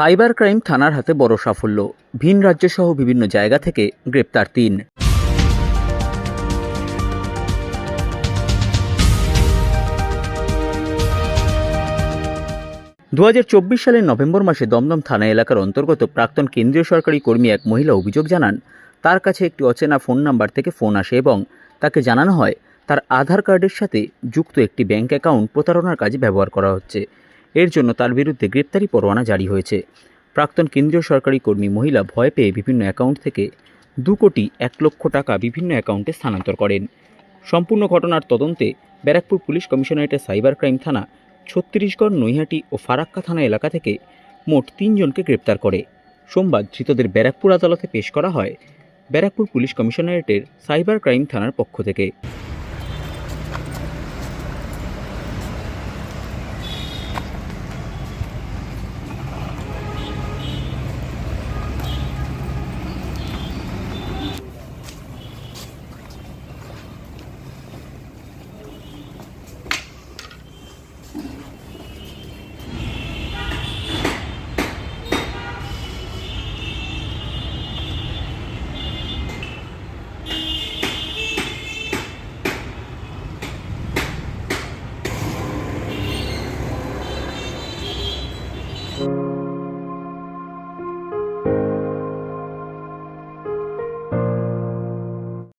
Cyber crime থানার হাতে বড় সাফল্য। ভিন রাজ্যসহ বিভিন্ন জায়গা থেকে গ্রেপ্তার তিন। দু সালের নভেম্বর মাসে দমদম থানা এলাকার অন্তর্গত প্রাক্তন কেন্দ্রীয় সরকারি কর্মী এক মহিলা অভিযোগ জানান, তার কাছে একটি অচেনা ফোন নাম্বার থেকে ফোন আসে এবং তাকে জানানো হয়, তার আধার কার্ডের সাথে যুক্ত একটি ব্যাংক অ্যাকাউন্ট প্রতারণার কাজে ব্যবহার করা হচ্ছে। এর জন্য তার বিরুদ্ধে গ্রেপ্তারি পরোয়ানা জারি হয়েছে। প্রাক্তন কেন্দ্রীয় সরকারি কর্মী মহিলা ভয় পেয়ে বিভিন্ন অ্যাকাউন্ট থেকে দু কোটি এক লক্ষ টাকা বিভিন্ন অ্যাকাউন্টে স্থানান্তর করেন। সম্পূর্ণ ঘটনার তদন্তে ব্যারাকপুর পুলিশ কমিশনারেটের সাইবার ক্রাইম থানা ছত্তিশগড় নৈহাটি ও ফারাক্কা থানা এলাকা থেকে মোট তিনজনকে গ্রেপ্তার করে। সোমবার ধৃতদের ব্যারাকপুর আদালতে পেশ করা হয় ব্যারাকপুর পুলিশ কমিশনারেটের সাইবার ক্রাইম থানার পক্ষ থেকে।